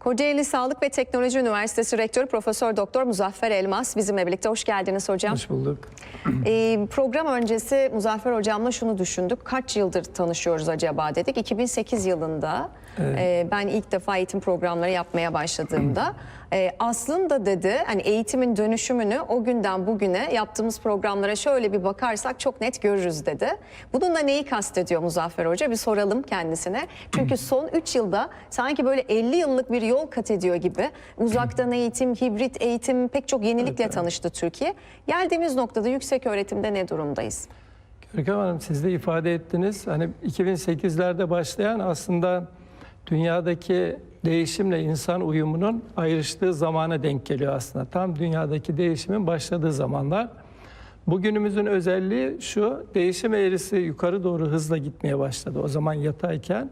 Kocaeli Sağlık ve Teknoloji Üniversitesi Rektörü Profesör Doktor Muzaffer Elmas bizimle birlikte. Hoş geldiniz hocam. Hoş bulduk. Ee, program öncesi Muzaffer hocamla şunu düşündük. Kaç yıldır tanışıyoruz acaba dedik. 2008 yılında e, ben ilk defa eğitim programları yapmaya başladığımda e, aslında dedi hani eğitimin dönüşümünü o günden bugüne yaptığımız programlara şöyle bir bakarsak çok net görürüz dedi. Bununla neyi kastediyor Muzaffer Hoca? Bir soralım kendisine. Çünkü son 3 yılda sanki böyle 50 yıllık bir yol kat ediyor gibi uzaktan eğitim, hibrit eğitim pek çok yenilikle tanıştı Türkiye. Geldiğimiz noktada yüksek öğretimde ne durumdayız? Görkem Hanım siz de ifade ettiniz. Hani 2008'lerde başlayan aslında dünyadaki değişimle insan uyumunun ayrıştığı zamana denk geliyor aslında. Tam dünyadaki değişimin başladığı zamanlar. Bugünümüzün özelliği şu, değişim eğrisi yukarı doğru hızla gitmeye başladı o zaman yatayken.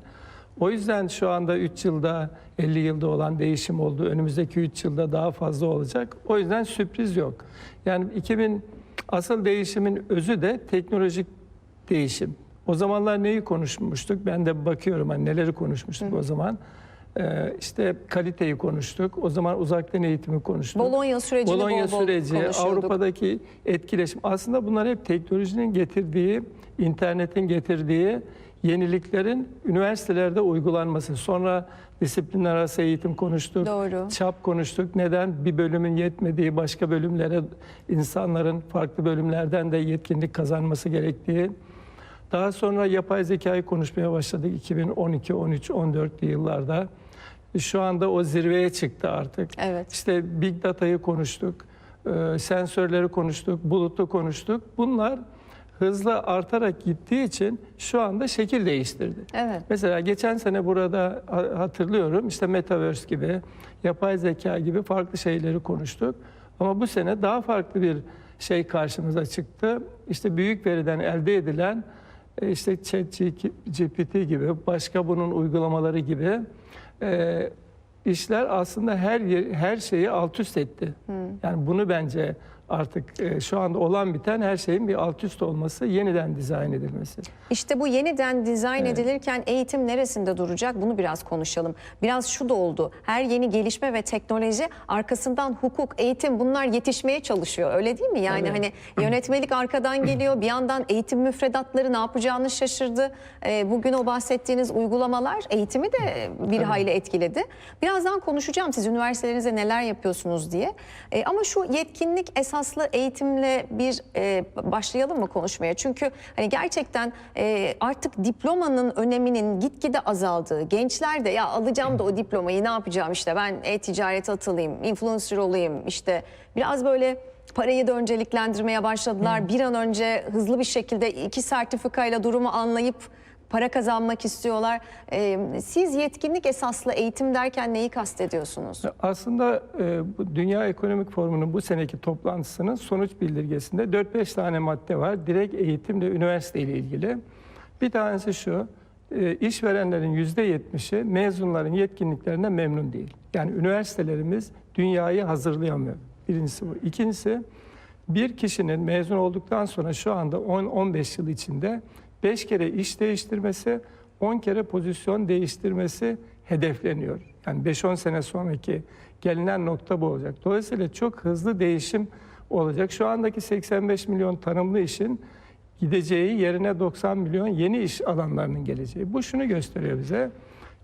O yüzden şu anda 3 yılda 50 yılda olan değişim oldu. Önümüzdeki 3 yılda daha fazla olacak. O yüzden sürpriz yok. Yani 2000 asıl değişimin özü de teknolojik değişim. O zamanlar neyi konuşmuştuk? Ben de bakıyorum hani neleri konuşmuştuk o zaman. Ee, işte kaliteyi konuştuk. O zaman uzaktan eğitimi konuştuk. Bologna sürecini Bologna bol bol süreci, konuşuyorduk. Avrupa'daki etkileşim. Aslında bunlar hep teknolojinin getirdiği, internetin getirdiği yeniliklerin üniversitelerde uygulanması. Sonra disiplinler arası eğitim konuştuk. Doğru. Çap konuştuk. Neden bir bölümün yetmediği başka bölümlere insanların farklı bölümlerden de yetkinlik kazanması gerektiği. Daha sonra yapay zekayı konuşmaya başladık 2012, 13, 14'lü yıllarda. Şu anda o zirveye çıktı artık. Evet. İşte Big Data'yı konuştuk, e, sensörleri konuştuk, bulutu konuştuk. Bunlar hızla artarak gittiği için şu anda şekil değiştirdi. Evet. Mesela geçen sene burada ha- hatırlıyorum işte Metaverse gibi, yapay zeka gibi farklı şeyleri konuştuk. Ama bu sene daha farklı bir şey karşımıza çıktı. İşte büyük veriden elde edilen işte ChatGPT gibi, başka bunun uygulamaları gibi e, işler aslında her yer, her şeyi alt üst etti. Yani bunu bence artık e, şu anda olan biten her şeyin bir alt üst olması, yeniden dizayn edilmesi. İşte bu yeniden dizayn edilirken eğitim neresinde duracak bunu biraz konuşalım. Biraz şu da oldu. Her yeni gelişme ve teknoloji arkasından hukuk, eğitim bunlar yetişmeye çalışıyor. Öyle değil mi? Yani Evet. hani yönetmelik arkadan geliyor. Bir yandan eğitim müfredatları ne yapacağını şaşırdı. Ee, bugün o bahsettiğiniz uygulamalar eğitimi de bir hayli etkiledi. Birazdan konuşacağım siz üniversitelerinize neler yapıyorsunuz diye. Ee, ama şu yetkinlik esaslı eğitimle bir e, başlayalım mı konuşmaya? Çünkü hani gerçekten e, artık diplomanın öneminin gitgide azaldığı, gençler de ya alacağım da o diplomayı ne yapacağım işte ben e-ticarete atılayım, influencer olayım işte biraz böyle parayı da önceliklendirmeye başladılar. Bir an önce hızlı bir şekilde iki sertifikayla durumu anlayıp para kazanmak istiyorlar. Ee, siz yetkinlik esaslı eğitim derken neyi kastediyorsunuz? Aslında e, bu Dünya Ekonomik Forumu'nun bu seneki toplantısının sonuç bildirgesinde 4-5 tane madde var. Direkt eğitimle üniversite ile ilgili. Bir tanesi şu, e, işverenlerin %70'i mezunların yetkinliklerinden memnun değil. Yani üniversitelerimiz dünyayı hazırlayamıyor. Birincisi bu. İkincisi, bir kişinin mezun olduktan sonra şu anda 10-15 yıl içinde 5 kere iş değiştirmesi, 10 kere pozisyon değiştirmesi hedefleniyor. Yani 5-10 sene sonraki gelinen nokta bu olacak. Dolayısıyla çok hızlı değişim olacak. Şu andaki 85 milyon tanımlı işin gideceği yerine 90 milyon yeni iş alanlarının geleceği. Bu şunu gösteriyor bize.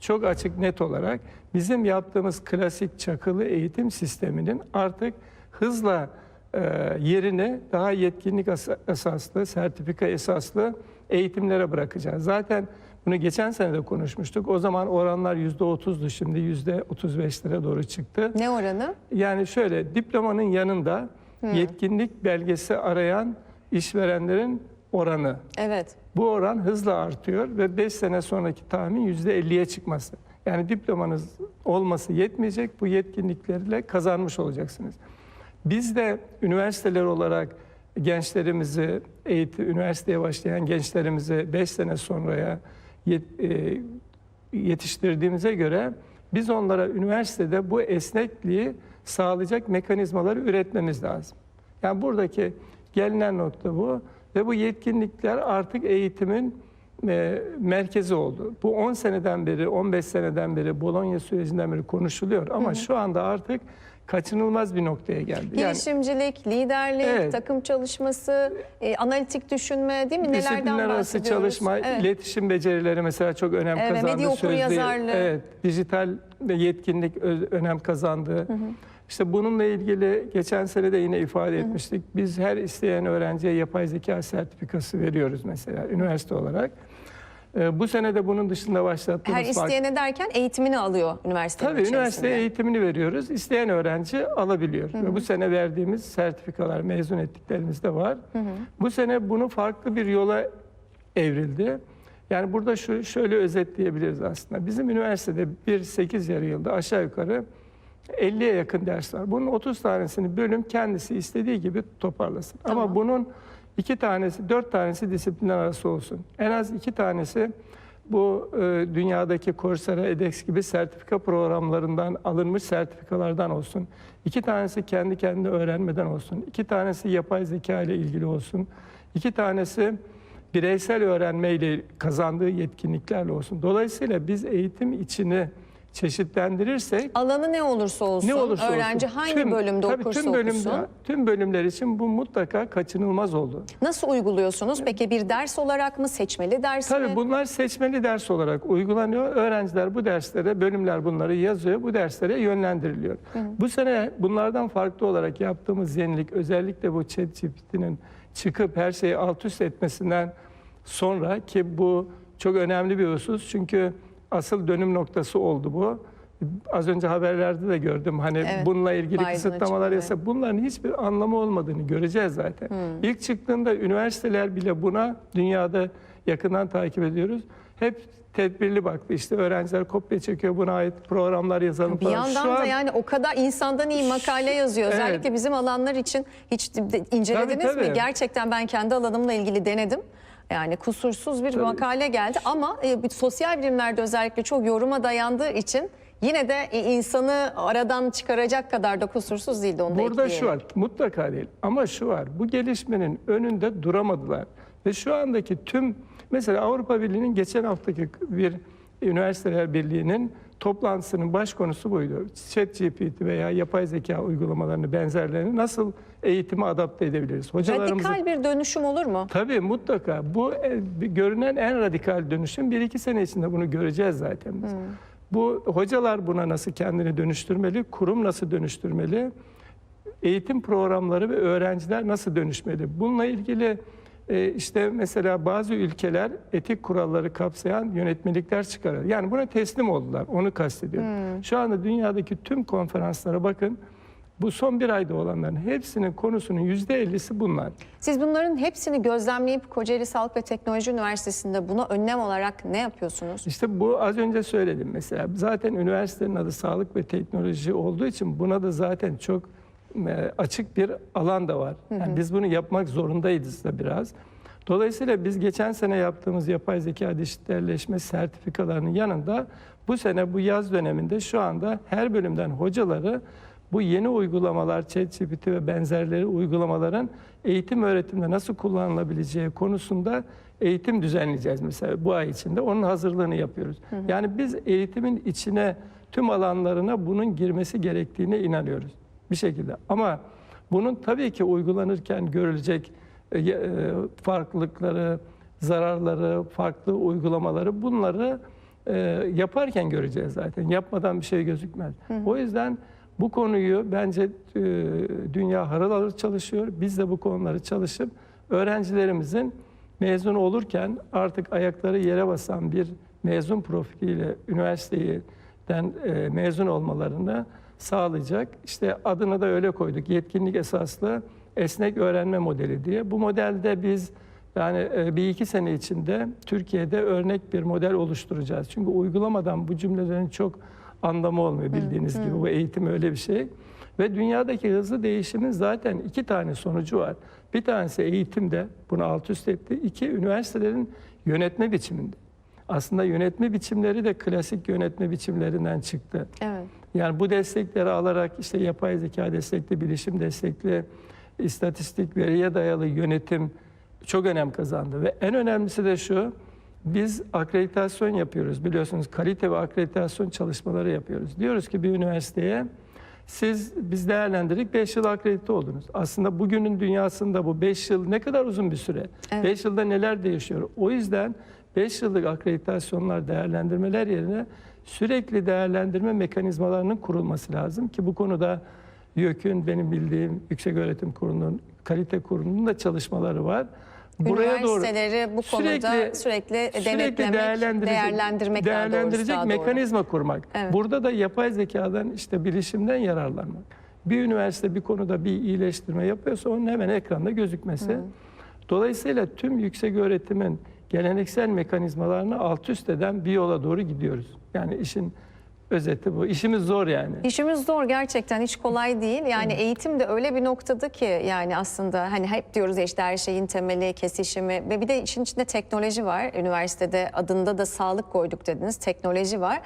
Çok açık net olarak bizim yaptığımız klasik çakılı eğitim sisteminin artık hızla e, yerini daha yetkinlik as- esaslı, sertifika esaslı eğitimlere bırakacağız. Zaten bunu geçen sene de konuşmuştuk. O zaman oranlar %30'du şimdi %35'lere doğru çıktı. Ne oranı? Yani şöyle diplomanın yanında yetkinlik belgesi arayan işverenlerin oranı. Evet. Bu oran hızla artıyor ve 5 sene sonraki tahmin %50'ye çıkması. Yani diplomanız olması yetmeyecek. Bu yetkinliklerle kazanmış olacaksınız. Biz de üniversiteler olarak gençlerimizi, eğitim, üniversiteye başlayan gençlerimizi 5 sene sonraya e, yetiştirdiğimize göre biz onlara üniversitede bu esnekliği sağlayacak mekanizmaları üretmemiz lazım. Yani buradaki gelinen nokta bu ve bu yetkinlikler artık eğitimin e, merkezi oldu. Bu 10 seneden beri, 15 seneden beri, Bologna sürecinden beri konuşuluyor ama şu anda artık kaçınılmaz bir noktaya geldi. Yani Girişimcilik, liderlik, Evet. takım çalışması, e, analitik düşünme değil mi? Nelerden disiplinler arası çalışma, Evet. iletişim becerileri mesela çok önem Evet, kazandı. medya okuryazarlığı. Evet, dijital yetkinlik önem kazandı. İşte bununla ilgili geçen sene de yine ifade etmiştik. Biz her isteyen öğrenciye yapay zeka sertifikası veriyoruz mesela üniversite olarak. Ee, bu sene de bunun dışında başlattığımız Her isteyene derken eğitimini alıyor üniversitenin Tabii içerisinde. üniversite eğitimini veriyoruz. İsteyen öğrenci alabiliyor. Ve bu sene verdiğimiz sertifikalar, mezun ettiklerimiz de var. Bu sene bunu farklı bir yola evrildi. Yani burada şu şöyle özetleyebiliriz aslında. Bizim üniversitede bir 8 yarı yılda aşağı yukarı 50'ye yakın ders var. Bunun 30 tanesini bölüm kendisi istediği gibi toparlasın. Ama Tamam. bunun iki tanesi, dört tanesi disiplinler arası olsun. En az iki tanesi bu e, dünyadaki Coursera, edX gibi sertifika programlarından alınmış sertifikalardan olsun. İki tanesi kendi kendine öğrenmeden olsun. İki tanesi yapay zeka ile ilgili olsun. İki tanesi bireysel öğrenmeyle kazandığı yetkinliklerle olsun. Dolayısıyla biz eğitim içini çeşitlendirirsek Alanı ne olursa olsun, ne olursa öğrenci olsun. hangi tüm- bölümde tabii okursa tüm bölümde, okusun. Tüm bölümler için bu mutlaka kaçınılmaz oldu. Nasıl uyguluyorsunuz? Peki bir ders olarak mı, seçmeli ders mi? Tabii bunlar seçmeli ders olarak uygulanıyor. Öğrenciler bu derslere, bölümler bunları yazıyor. Bu derslere yönlendiriliyor. Bu sene bunlardan farklı olarak yaptığımız yenilik özellikle bu ChatGPT'nin çıkıp her şeyi alt üst etmesinden sonra ki bu çok önemli bir husus. Çünkü asıl dönüm noktası oldu bu. Az önce haberlerde de gördüm. Hani Evet, bununla ilgili Biden'ın kısıtlamalar yasa bunların hiçbir anlamı olmadığını göreceğiz zaten. Hmm. İlk çıktığında üniversiteler bile buna dünyada yakından takip ediyoruz. Hep tedbirli baktı. İşte öğrenciler kopya çekiyor buna ait programlar yazalım Bir falan. yandan Şu da an- yani o kadar insandan iyi makale yazıyor. Evet. Özellikle bizim alanlar için hiç incelediniz Tabii, mi? tabii. Gerçekten ben kendi alanımla ilgili denedim. Yani kusursuz bir Tabii. makale geldi ama e, sosyal bilimlerde özellikle çok yoruma dayandığı için yine de e, insanı aradan çıkaracak kadar da kusursuz değildi onu da Burada şu ekleyelim. var, mutlaka değil ama şu var, bu gelişmenin önünde duramadılar. Ve şu andaki tüm, mesela Avrupa Birliği'nin geçen haftaki bir Üniversiteler Birliği'nin toplantısının baş konusu buydu. ChatGPT veya yapay zeka uygulamalarını, benzerlerini nasıl eğitime adapte edebiliriz? Hocalarımızı... Radikal bir dönüşüm olur mu? Tabii mutlaka. Bu e, görünen en radikal dönüşüm. Bir iki sene içinde bunu göreceğiz zaten biz. Bu hocalar buna nasıl kendini dönüştürmeli, kurum nasıl dönüştürmeli, eğitim programları ve öğrenciler nasıl dönüşmeli? Bununla ilgili e, işte mesela bazı ülkeler etik kuralları kapsayan yönetmelikler çıkarır. Yani buna teslim oldular. Onu kastediyorum. Şu anda dünyadaki tüm konferanslara bakın. Bu son bir ayda olanların hepsinin konusunun yüzde ellisi bunlar. Siz bunların hepsini gözlemleyip Kocaeli Sağlık ve Teknoloji Üniversitesi'nde buna önlem olarak ne yapıyorsunuz? İşte bu az önce söyledim mesela. Zaten üniversitenin adı sağlık ve teknoloji olduğu için buna da zaten çok açık bir alan da var. Yani biz bunu yapmak zorundayız da biraz. Dolayısıyla biz geçen sene yaptığımız yapay zeka dijitalleşme sertifikalarının yanında bu sene bu yaz döneminde şu anda her bölümden hocaları bu yeni uygulamalar, ChatGPT ve benzerleri uygulamaların eğitim öğretimde nasıl kullanılabileceği konusunda eğitim düzenleyeceğiz mesela bu ay içinde. Onun hazırlığını yapıyoruz. Yani biz eğitimin içine tüm alanlarına bunun girmesi gerektiğine inanıyoruz bir şekilde. Ama bunun tabii ki uygulanırken görülecek e, e, farklılıkları, zararları, farklı uygulamaları bunları e, yaparken göreceğiz zaten. Yapmadan bir şey gözükmez. O yüzden bu konuyu bence dünya harıl harıl çalışıyor. Biz de bu konuları çalışıp öğrencilerimizin mezun olurken artık ayakları yere basan bir mezun profiliyle üniversiteden mezun olmalarını sağlayacak. İşte adını da öyle koyduk. Yetkinlik esaslı esnek öğrenme modeli diye. Bu modelde biz yani e, bir iki sene içinde Türkiye'de örnek bir model oluşturacağız. Çünkü uygulamadan bu cümlelerin çok anlamı olmuyor bildiğiniz gibi. Bu eğitim öyle bir şey. Ve dünyadaki hızlı değişimin zaten iki tane sonucu var. Bir tanesi eğitimde, bunu alt üst etti. İki, üniversitelerin yönetme biçiminde. Aslında yönetme biçimleri de klasik yönetme biçimlerinden çıktı. Evet. Yani bu destekleri alarak işte yapay zeka destekli, bilişim destekli, istatistik, veriye dayalı yönetim çok önem kazandı. Ve en önemlisi de şu, Biz akreditasyon yapıyoruz biliyorsunuz kalite ve akreditasyon çalışmaları yapıyoruz. Diyoruz ki bir üniversiteye siz biz değerlendirdik 5 yıl akredite oldunuz. Aslında bugünün dünyasında bu 5 yıl ne kadar uzun bir süre. 5 Evet. yılda neler değişiyor. O yüzden 5 yıllık akreditasyonlar değerlendirmeler yerine sürekli değerlendirme mekanizmalarının kurulması lazım ki bu konuda YÖK'ün benim bildiğim Yüksek Öğretim Kurulu'nun kalite kurulunun da çalışmaları var. Üniversiteleri bu konuda sürekli, sürekli denetlemek, değerlendirecek, değerlendirmek değerlendirecek doğru. mekanizma kurmak. Evet. Burada da yapay zekadan işte bilişimden yararlanmak. Bir üniversite bir konuda bir iyileştirme yapıyorsa onun hemen ekranda gözükmesi. Dolayısıyla tüm yüksek öğretimin geleneksel mekanizmalarını alt üst eden bir yola doğru gidiyoruz. Yani işin özeti bu. İşimiz zor yani. İşimiz zor gerçekten hiç kolay değil. Yani eğitim de öyle bir noktada ki yani aslında hani hep diyoruz ya işte her şeyin temeli, kesişimi ve bir de işin içinde teknoloji var. Üniversitede adında da sağlık koyduk dediniz. Teknoloji var.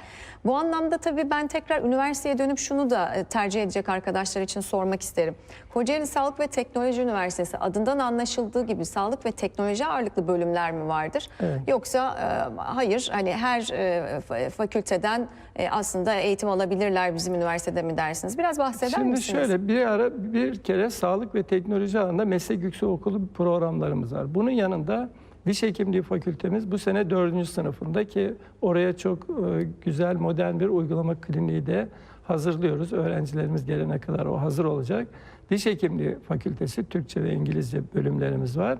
Bu anlamda tabii ben tekrar üniversiteye dönüp şunu da e, tercih edecek arkadaşlar için sormak isterim. Kocaeli Sağlık ve Teknoloji Üniversitesi adından anlaşıldığı gibi sağlık ve teknoloji ağırlıklı bölümler mi vardır? Evet. Yoksa e, hayır hani her e, fa- fakülteden e, aslında eğitim alabilirler bizim üniversitede mi dersiniz? Biraz bahseder Şimdi misiniz? şöyle bir ara bir kere sağlık ve teknoloji alanında meslek yüksekokulu programlarımız var. Bunun yanında diş hekimliği fakültemiz bu sene dördüncü sınıfında ki oraya çok e, güzel modern bir uygulama kliniği de hazırlıyoruz. Öğrencilerimiz gelene kadar o hazır olacak. Diş hekimliği fakültesi Türkçe ve İngilizce bölümlerimiz var.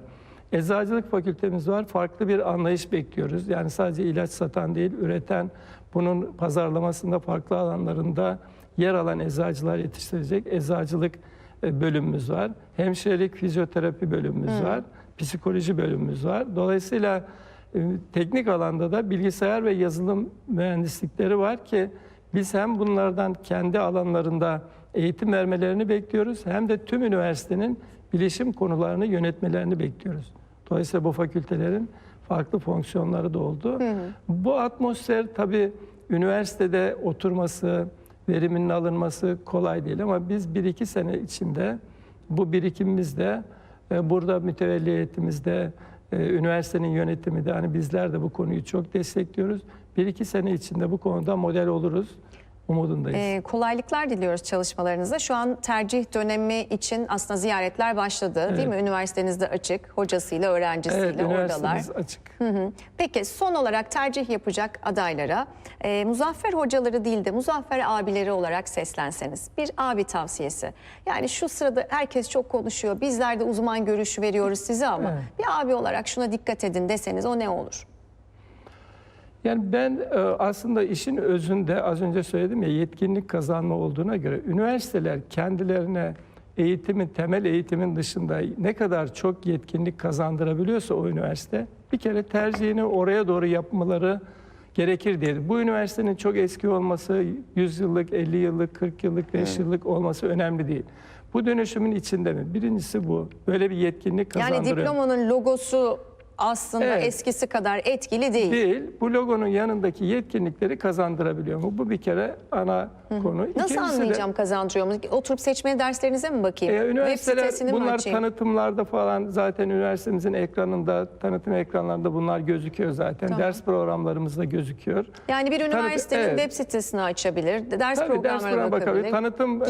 Eczacılık fakültemiz var. Farklı bir anlayış bekliyoruz. Yani sadece ilaç satan değil, üreten, bunun pazarlamasında farklı alanlarında yer alan eczacılar yetiştirecek eczacılık e, bölümümüz var. Hemşirelik, fizyoterapi bölümümüz var. Psikoloji bölümümüz var. Dolayısıyla e, teknik alanda da bilgisayar ve yazılım mühendislikleri var ki biz hem bunlardan kendi alanlarında eğitim vermelerini bekliyoruz hem de tüm üniversitenin bilişim konularını yönetmelerini bekliyoruz. Dolayısıyla bu fakültelerin farklı fonksiyonları da oldu. Bu atmosfer tabii üniversitede oturması, veriminin alınması kolay değil ama biz bir iki sene içinde bu birikimimizde e, burada mütevelli heyetimizde e, üniversitenin yönetimi de hani bizler de bu konuyu çok destekliyoruz. Bir iki sene içinde bu konuda model oluruz umudundayız. Ee, kolaylıklar diliyoruz çalışmalarınızda. Şu an tercih dönemi için aslında ziyaretler başladı değil mi? Üniversitenizde açık, hocasıyla, öğrencisiyle evet, oradalar. üniversitemiz açık. Hı hı. Peki son olarak tercih yapacak adaylara e, Muzaffer hocaları değil de Muzaffer abileri olarak seslenseniz bir abi tavsiyesi. Yani şu sırada herkes çok konuşuyor. Bizler de uzman görüşü veriyoruz size ama Evet. bir abi olarak şuna dikkat edin deseniz o ne olur? Yani ben e, aslında işin özünde az önce söyledim ya yetkinlik kazanma olduğuna göre üniversiteler kendilerine eğitimin, temel eğitimin dışında ne kadar çok yetkinlik kazandırabiliyorsa o üniversite bir kere tercihini oraya doğru yapmaları gerekir diye. Bu üniversitenin çok eski olması, 100 yıllık, 50 yıllık, 40 yıllık, 5 yıllık olması önemli değil. Bu dönüşümün içinde mi? Birincisi bu. Böyle bir yetkinlik Yani kazandırıyor. diplomanın logosu aslında Evet. eskisi kadar etkili değil. değil. Bu logonun yanındaki yetkinlikleri kazandırabiliyor mu? Bu bir kere ana konu. Nasıl İkincisi de, anlayacağım kazandırıyor mu? Oturup seçmeli derslerinize mi bakayım? e, Web üniversiteler sitesini mi bunlar tanıtımlarda falan zaten üniversitemizin ekranında, tanıtım ekranlarında bunlar gözüküyor zaten. Tamam. Ders programlarımızda gözüküyor. Yani bir üniversitenin evet. web sitesini açabilir, ders Tabii ders programlarına programına bakabilir. bakabilir. Tanıtım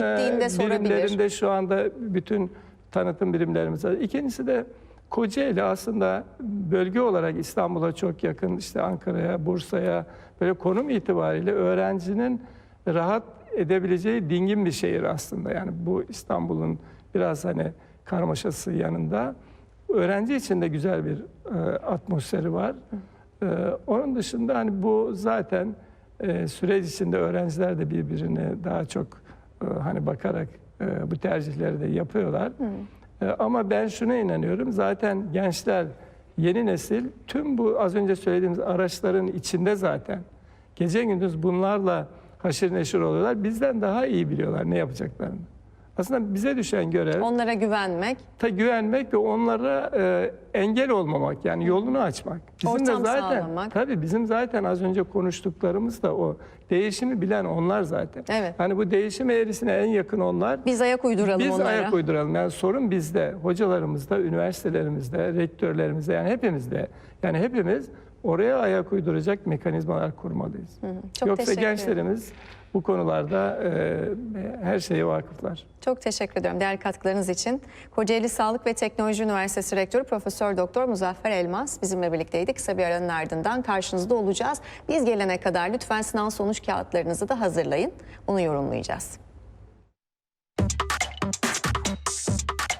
e, sorabilir. birimlerinde şu anda bütün tanıtım birimlerimiz var. İkincisi de Kocaeli aslında bölge olarak İstanbul'a çok yakın, işte Ankara'ya, Bursa'ya böyle konum itibariyle öğrencinin rahat edebileceği dingin bir şehir aslında. Yani bu İstanbul'un biraz hani karmaşası yanında öğrenci için de güzel bir e, atmosferi var. E, onun dışında hani bu zaten e, süreç içinde öğrenciler de birbirine daha çok e, hani bakarak e, bu tercihleri de yapıyorlar. E, ama ben şuna inanıyorum. Zaten gençler, yeni nesil tüm bu az önce söylediğimiz araçların içinde zaten. Gece gündüz bunlarla haşır neşir oluyorlar. Bizden daha iyi biliyorlar ne yapacaklarını. Aslında bize düşen görev Onlara güvenmek. ta güvenmek ve onlara e, engel olmamak yani yolunu açmak. Bizim Ortam de zaten sağlamak. tabii bizim zaten az önce konuştuklarımız da o değişimi bilen onlar zaten. Evet. Hani bu değişim eğrisine en yakın onlar. Biz ayak uyduralım Biz onlara. ayak uyduralım. Yani sorun bizde, hocalarımızda, üniversitelerimizde, rektörlerimizde yani hepimizde. Yani hepimiz oraya ayak uyduracak mekanizmalar kurmalıyız. Çok Yoksa teşekkür ederim. gençlerimiz bu konularda e, her şeye vakıflar. Çok teşekkür ediyorum değerli katkılarınız için. Kocaeli Sağlık ve Teknoloji Üniversitesi Rektörü Profesör Doktor Muzaffer Elmas bizimle birlikteydi. Kısa bir aranın ardından karşınızda olacağız. Biz gelene kadar lütfen sınav sonuç kağıtlarınızı da hazırlayın. Bunu yorumlayacağız.